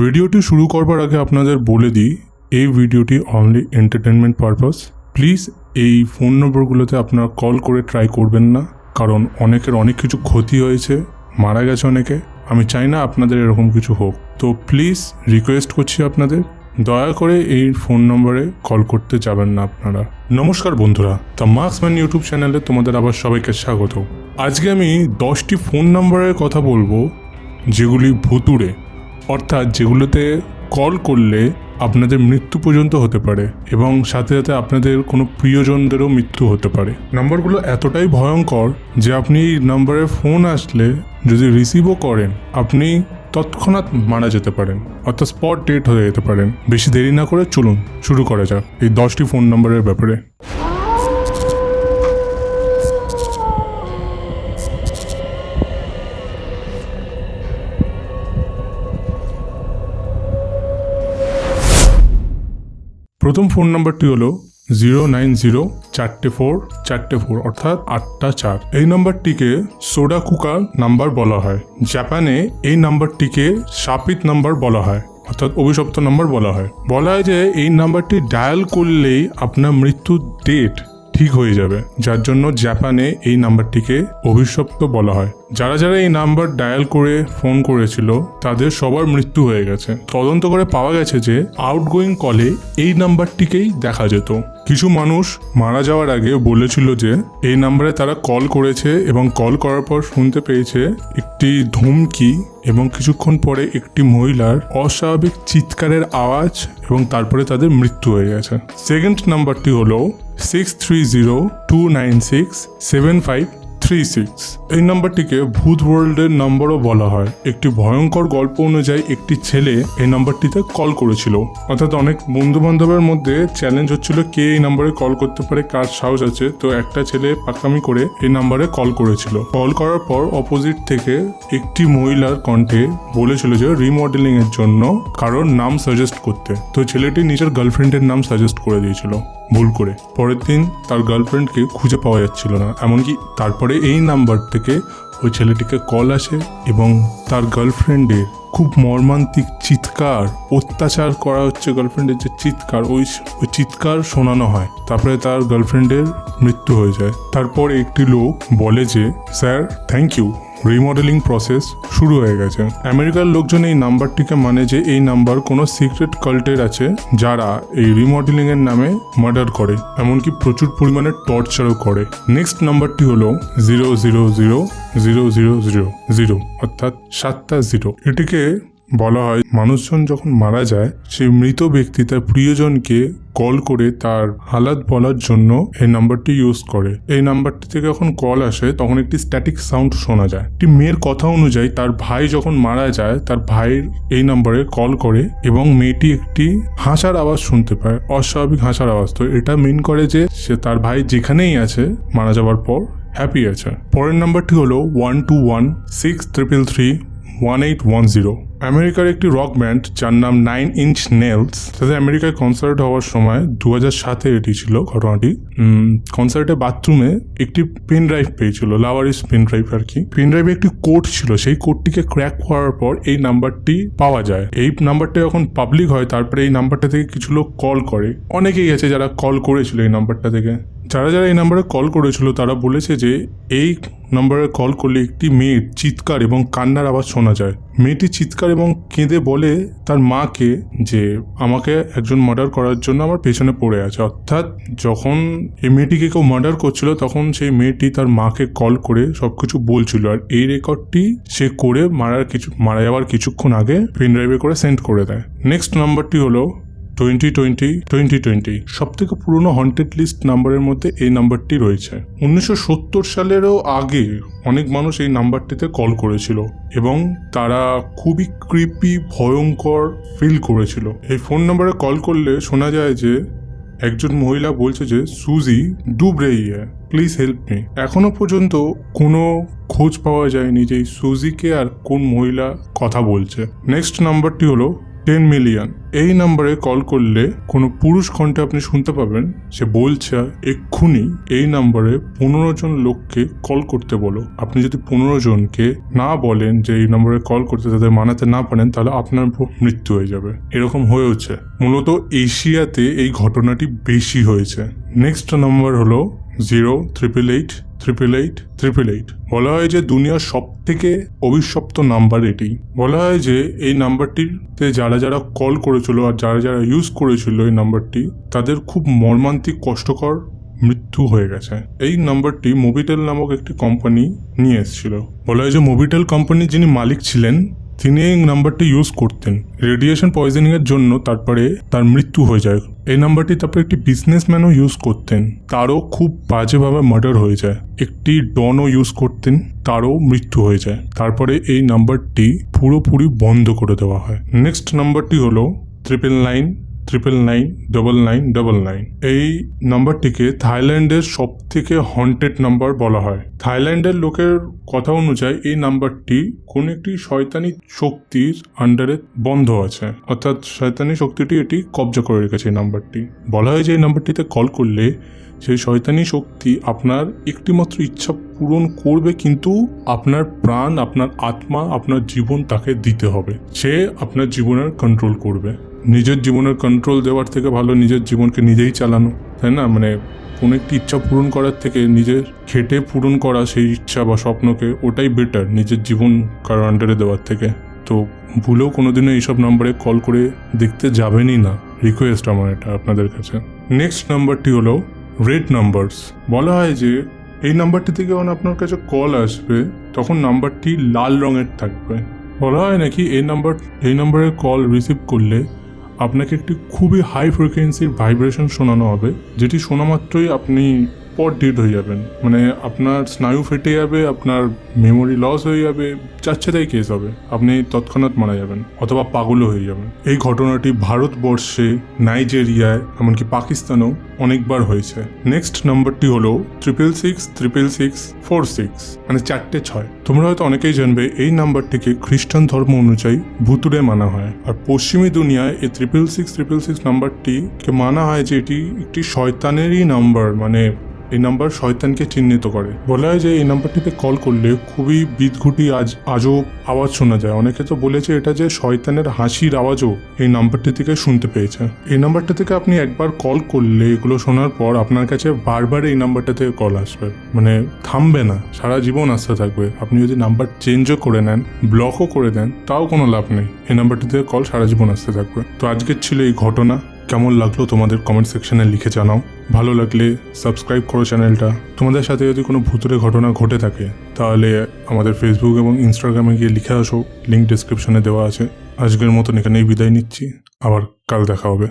ভিডিওটি শুরু করবার আগে আপনাদের বলে দিই, এই ভিডিওটি অনলি এন্টারটেনমেন্ট পারপাস প্লিজ এই ফোন নম্বরগুলোতে আপনারা কল করে ট্রাই করবেন না, কারণ অনেকের অনেক কিছু ক্ষতি হয়েছে, মারা গেছে অনেকে। আমি চাই না আপনাদের এরকম কিছু হোক। তো প্লিজ রিকোয়েস্ট করছি আপনাদের, দয়া করে এই ফোন নম্বরে কল করতে যাবেন না আপনারা। নমস্কার বন্ধুরা দ্য মার্কসম্যান ইউটিউব চ্যানেলে তোমাদের আবার সবাইকে স্বাগত আজকে আমি দশটি ফোন নম্বরের কথা বলব, যেগুলি ভুতুড়ে। অর্থাৎ যেগুলোতে কল করলে আপনাদের মৃত্যু পর্যন্ত হতে পারে এবং সাথে সাথে আপনাদের কোনো প্রিয়জনদেরও মৃত্যু হতে পারে। নাম্বারগুলো এতটাই ভয়ঙ্কর যে আপনি এই নাম্বারে ফোন আসলে যদি রিসিভও করেন, আপনি তৎক্ষণাৎ মারা যেতে পারেন, অর্থাৎ স্পট ডেট হয়ে যেতে পারেন। বেশি দেরি না করে চলুন, শুরু করা যাক এই দশটি ফোন নম্বরের ব্যাপারে। প্রথম ফোন নাম্বারটি হলো জিরো নাইন জিরো চারটে ফোর চারটে ফোর অর্থাৎ আটটা চার। এই নাম্বারটিকে সোডা কুকা নাম্বার বলা হয়। জাপানে এই নাম্বারটিকে শাপিত নাম্বার বলা হয়, অর্থাৎ অভিশপ্ত নাম্বার বলা হয়। বলা হয় যে এই নাম্বারটি ডায়াল করলেই আপনার মৃত্যুর ডেট ঠিক হয়ে যাবে, যার জন্য জাপানে এই নাম্বারটিকে অভিশপ্ত বলা হয়। যারা যারা এই নাম্বার ডায়াল করে, ফোন করেছিল, তাদের সবার মৃত্যু হয়ে গেছে। তদন্ত করে পাওয়া গেছে যে আউটগোয়িং কলে এই নাম্বারটিকেই দেখা যেত। কিছু মানুষ মারা যাওয়ার আগে বলেছিল যে, এই নাম্বারে তারা কল করেছে এবং কল করার পর শুনতে পেয়েছে একটি ধুমকি এবং কিছুক্ষণ পরে একটি মহিলার অস্বাভাবিক চিৎকারের আওয়াজ এবং তারপরে তাদের মৃত্যু হয়ে গেছে। সেকেন্ড নাম্বারটি হলো six three zero two nine six seven five three six. এই নাম্বারটিকে ভূত ওয়ার্ল্ডের নম্বরও বলা হয়। একটি ভয়ঙ্কর গল্প অনুযায়ী একটি ছেলে এই নাম্বারটিতে কল করেছিল। অর্থাৎ অনেক বন্ধু বান্ধবের মধ্যে চ্যালেঞ্জ হচ্ছিল কে এই নাম্বারে কল করতে পারে, কার সাহস আছে। তো একটা ছেলে পাকামি করে এই নাম্বারে কল করেছিল। কল করার পর অপোজিট থেকে একটি মহিলার কণ্ঠে বলেছিল যে রিমডেলিং এর জন্য কারোর নাম সাজেস্ট করতে। তো ছেলেটি নিজের গার্লফ্রেন্ডের নাম সাজেস্ট করে দিয়েছিল। ভুল করে। পরের দিন তার গার্লফ্রেন্ডকে খুঁজে পাওয়া যাচ্ছিল না। এমনকি তারপরে এই নাম্বার থেকে ওই ছেলেটিকে কল আসে এবং তার গার্লফ্রেন্ডের খুব মর্মান্তিক চিৎকার, অত্যাচার করা হচ্ছে গার্লফ্রেন্ডের যে চিৎকার, ওই ওই চিৎকার শোনানো হয়। তারপরে তার গার্লফ্রেন্ডের মৃত্যু হয়ে যায়। তারপর একটি লোক বলে যে, sir thank you remodelling process শুরু হয়ে গেছে। আমেরিকার লোকজন এই নাম্বারটিকে মানে যে এই নাম্বার কোনো সিক্রেট কাল্টের আছে, যারা এই রিমডেলিং এর নামে মার্ডার করে, এমনকি প্রচুর পরিমাণে টর্চারও করে। নেক্সট নাম্বারটি হলো zero zero zero zero zero zero zero অর্থাৎ সাতটা জিরো এটিকে বলা হয়, মানুষজন যখন মারা যায় সেই মৃত ব্যক্তি তার প্রিয়জনকে কল করে তার হালাত বলার জন্য এই নাম্বারটি ইউজ করে। এই নাম্বারটি থেকে যখন কল আসে, তখন একটি স্ট্যাটিক সাউন্ড শোনা যায়। একটি মেয়ের কথা অনুযায়ী, তার ভাই যখন মারা যায়, তার ভাইয়ের এই নাম্বারে কল করে এবং মেয়েটি একটি হাসার আওয়াজ শুনতে পায়, অস্বাভাবিক হাসার আওয়াজ। তো এটা মিন করে যে, সে তার ভাই যেখানেই আছে, মারা যাওয়ার পর হ্যাপি আছে। পরের নাম্বারটি হলো one two one six triple three one eight one zero আমেরিকার একটি রক ব্যান্ড, যার নাম নাইন ইঞ্চ নেলস, তাদের আমেরিকায় কনসার্ট হওয়ার সময় দু হাজার সাতে এটি ছিল ঘটনাটি। কনসার্টে বাথরুমে একটি পেন ড্রাইভ পেয়েছিল লাভারিস পেন ড্রাইভ আর কি। পেন ড্রাইভে একটি কোড ছিল, সেই কোডটিকে ক্র্যাক করার পর এই নাম্বারটি পাওয়া যায়। এই নাম্বারটা যখন পাবলিক হয়, তারপরে এই নাম্বারটা থেকে কিছু লোক কল করে। অনেকেই আছে যারা কল করেছিল এই নাম্বারটা থেকে। যারা যারা এই নাম্বারে কল করেছিল, তারা বলেছে যে, এই নম্বরে কল করলে একটি মেয়ের চিৎকার এবং কান্নার আওয়াজ শোনা যায়। মেয়েটি চিৎকার এবং কেঁদে বলে তার মাকে যে, আমাকে একজন মার্ডার করার জন্য আমার পেছনে পড়ে আছে। অর্থাৎ যখন এই মেয়েটিকে কেউ মার্ডার করছিল, তখন সেই মেয়েটি তার মাকে কল করে সবকিছু বলছিল। আর এই রেকর্ডটি সে করে মারার কিছু, মারা যাওয়ার কিছুক্ষণ আগে পেন ড্রাইভে করে সেন্ড করে দেয়। নেক্সট নাম্বারটি হলো টোয়েন্টি টোয়েন্টি টোয়েন্টি টোয়েন্টি সব থেকে পুরনো হন্টেড লিস্ট নাম্বারের মধ্যে এই নাম্বারটি রয়েছে। উনিশশো সত্তর সালেরও আগে অনেক মানুষ এই নাম্বারটিতে কল করেছিল এবং তারা খুবই কৃপি ভয়ঙ্কর ফিল করেছিল। এই ফোন নাম্বারে কল করলে শোনা যায় যে, একজন মহিলা বলছে যে, সুজি ডুব রেই প্লিজ হেল্প মি এখনও পর্যন্ত কোনো খোঁজ পাওয়া যায়নি যে সুজিকে আর কোন মহিলা কথা বলছে। নেক্সট নাম্বারটি হলো টেন মিলিয়ন এই নাম্বারে কল করলে কোনো পুরুষ কণ্ঠে আপনি শুনতে পাবেন, সে বলছে, এক্ষুনি এই নাম্বারে পনেরো জন লোককে কল করতে বলো। আপনি যদি পনেরো জনকে না বলেন যে এই নম্বরে কল করতে তাদের মানাতে না পারেন, তাহলে আপনার মৃত্যু হয়ে যাবে। এরকম হয়েওছে। মূলত এশিয়াতে এই ঘটনাটি বেশি হয়েছে। নেক্সট নম্বর হলো zero triple eight triple eight triple eight বলা হয় যে দুনিয়ার সব থেকে অভিশপ্ত নাম্বার এটি। বলা হয় যে এই নাম্বারটিতে যারা যারা কল করেছিল আর যারা যারা ইউজ করেছিল এই নাম্বারটি, তাদের খুব মর্মান্তিক, কষ্টকর মৃত্যু হয়ে গেছে। এই নাম্বারটি মোবিটেল নামক একটি কোম্পানি নিয়ে এসেছিল। বলা হয় যে মোবিটেল কোম্পানির যিনি মালিক ছিলেন, তিনি এই নাম্বারটি ইউজ করতেন। রেডিয়েশন পয়জনিং এর জন্য তারপরে তার মৃত্যু হয়ে যায়। এই নাম্বারটি তারপর একটি বিজনেসম্যানও ইউজ করতেন। তারও খুব বাজেভাবে মার্ডার হয়ে যায়। একটি ডনও ইউজ করতেন, তারও মৃত্যু হয়ে যায়। তারপরে এই নাম্বারটি পুরোপুরি বন্ধ করে দেওয়া হয়। নেক্সট নাম্বারটি হলো triple nine triple nine double nine double nine এই নাম্বারটিকে থাইল্যান্ডের সব থেকে হন্টেড নাম্বার বলা হয়। থাইল্যান্ডের লোকের কথা অনুযায়ী এই নাম্বারটি কোন একটি শয়তানি শক্তির আন্ডারে বন্ধ আছে। অর্থাৎ শয়তানি শক্তিটি এটি কবজা করে রেখেছে এই নাম্বারটি বলা হয় যে এই নাম্বারটিতে কল করলে সেই শয়তানি শক্তি আপনার একটিমাত্র ইচ্ছা পূরণ করবে, কিন্তু আপনার প্রাণ, আপনার আত্মা, আপনার জীবন তাকে দিতে হবে। সে আপনার জীবনের কন্ট্রোল করবে। নিজের জীবনের কন্ট্রোল দেওয়ার থেকে ভালো নিজের জীবনকে নিজেই চালানো, তাই না? মানে কোনো একটি ইচ্ছা পূরণ করার থেকে নিজের খেটে পূরণ করা সেই ইচ্ছা বা স্বপ্নকে ওটাই বেটার নিজের জীবন কারও আন্ডারে দেওয়ার থেকে। তো ভুলেও কোনোদিনও এইসব নাম্বারে কল করে দেখতে যাবেনই না। রিকোয়েস্ট আমার এটা আপনাদের কাছে। নেক্সট নাম্বারটি হলো রেড নাম্বারস বলা হয় যে এই নাম্বারটি থেকে যখন আপনার কাছে কল আসবে, তখন নাম্বারটি লাল রঙের থাকবে। বলা হয় নাকি এই নাম্বার এই নাম্বারে কল রিসিভ করলে আপনাকে একটি খুবই হাই ফ্রিকোয়েন্সির ভাইব্রেশন শোনানো হবে যেটি শোনা মাত্রই আপনি পট ডেড হয়ে যাবেন। মানে আপনার স্নায়ু ফেটে যাবে, আপনার মেমোরি লস হয়ে যাবে যাচ্ছে তাই কেস হবে। আপনি তৎক্ষণাৎ মারা যাবেন অথবা পাগলও হয়ে যাবেন। এই ঘটনাটি ভারতবর্ষে, নাইজেরিয়ায়, এমনকি পাকিস্তানেও অনেকবার হয়েছে। নেক্সট নাম্বারটি হলো triple six triple six four six মানে চারটে ছয়। তোমরা হয়তো অনেকেই জানবে, এই নাম্বারটিকে খ্রিস্টান ধর্ম অনুযায়ী ভুতুরে মানা হয়। আর পশ্চিমী দুনিয়ায় এই ট্রিপল সিক্স ট্রিপল সিক্স নাম্বারটিকে মানা হয় যে এটি একটি শয়তানেরই নাম্বার মানে এই নাম্বার শয়তানকে চিহ্নিত করে। বলা হয় যে এই নাম্বারটিতে কল করলে খুবই বিদঘুটি আজ, আজও আওয়াজ শোনা যায়। অনেকে তো বলেছে এটা যে শয়তানের হাসির আওয়াজও এই নাম্বারটি থেকে শুনতে পেয়েছে। এই নাম্বারটা থেকে আপনি একবার কল করলে এগুলো শোনার পর আপনার কাছে বারবার এই নাম্বারটা থেকে কল আসবে। মানে থামবে না, সারা জীবন আসতে থাকবে। আপনি যদি নাম্বার চেঞ্জও করে নেন ব্লকও করে দেন, তাও কোনো লাভ নেই। এই নাম্বারটি থেকে কল সারা জীবন আসতে থাকবে। তো আজকের ছিল এই ঘটনা। কেমন লাগল তোমাদের কমেন্ট সেকশনে লিখে জানাও। ভালো লাগলে সাবস্ক্রাইব করো চ্যানেলটা তোমাদের সাথে যদি কোনো ভুতুরে ঘটনা ঘটে থাকে, তাহলে আমাদের ফেসবুক এবং ইনস্টাগ্রামে গিয়ে লিখে আসো। লিঙ্ক ডিসক্রিপশনে দেওয়া আছে। আজকের মতন এখানেই বিদায় নিচ্ছি। আবার কাল দেখা হবে।